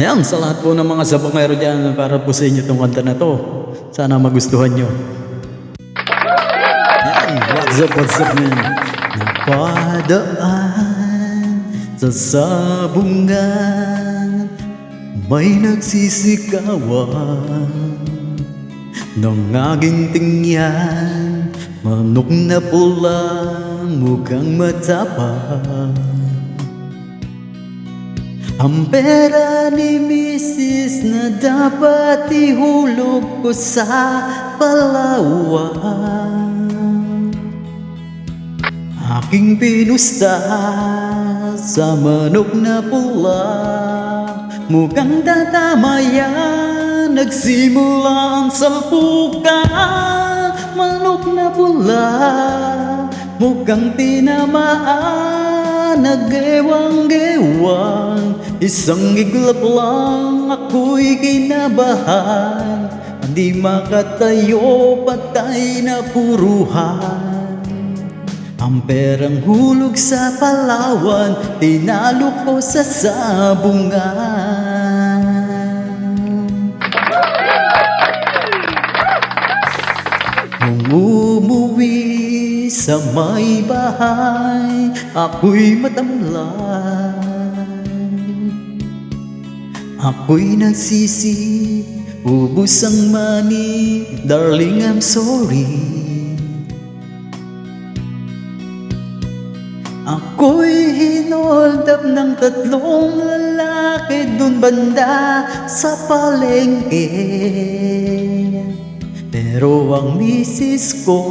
Ayan, sa lahat po ng mga sabongero dyan, para po sa inyo itong kanta na to. Sana magustuhan nyo. Ayan, what's up, what's up, man? Napadaan sa sabungan, may nagsisikawan ng aking tingyan, manok na pula, mukhang matapang. Ang pera ni Mrs. na dapat ihulog ko sa Palawan Aking pinusta sa manok na pula Mukhang tatama yan Nagsimula ang salpukan Manok na pula Mukhang tinamaan Nag-ewang-gewang Isang iglap lang Ako'y kinabahan Hindi makatayo Patay na puruhan ang perang hulog sa Palawan, tinalo ko sa sabungan. Umuwi sa may bahay, ako'y matamlay. Ako'y nagsisi, ubus ang money, darling I'm sorry. Ako'y hinold up ng tatlong lalaki dun banda sa palengke. Pero ang misis ko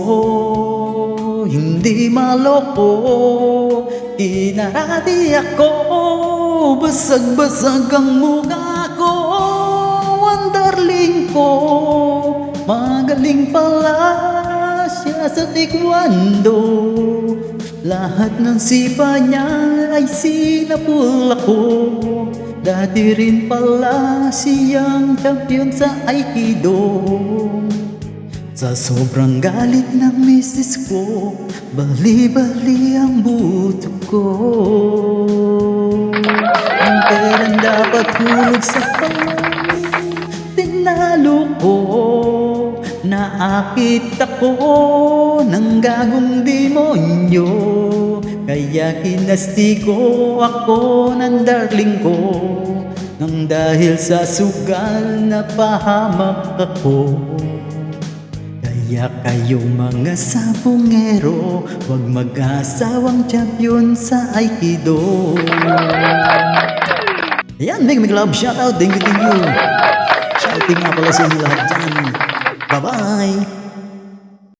hindi maloko. Kinarati ako, basag-basag ang mukha magaling pala siya sa taekwondo. Lahat ng sipa niya ay sinapul ako. Dati rin pala siyang champion sa Aikido. Sa sobrang galit ng misis ko Bali-bali ang buto ko. Ang perang dapat hulog sa pangalaman Tinalo ko Naakit ako ng gagong demonyo Kaya kinasti ko ako ng darling ko. Nang dahil sa sugal na pahamak ako Kaya kayong mga sabongero Huwag mag-asawang champion sa Aikido. Ayan, big big love shoutout, thank you, thank you. Shouting nga pala sa inyo lahat dyan Bye-bye.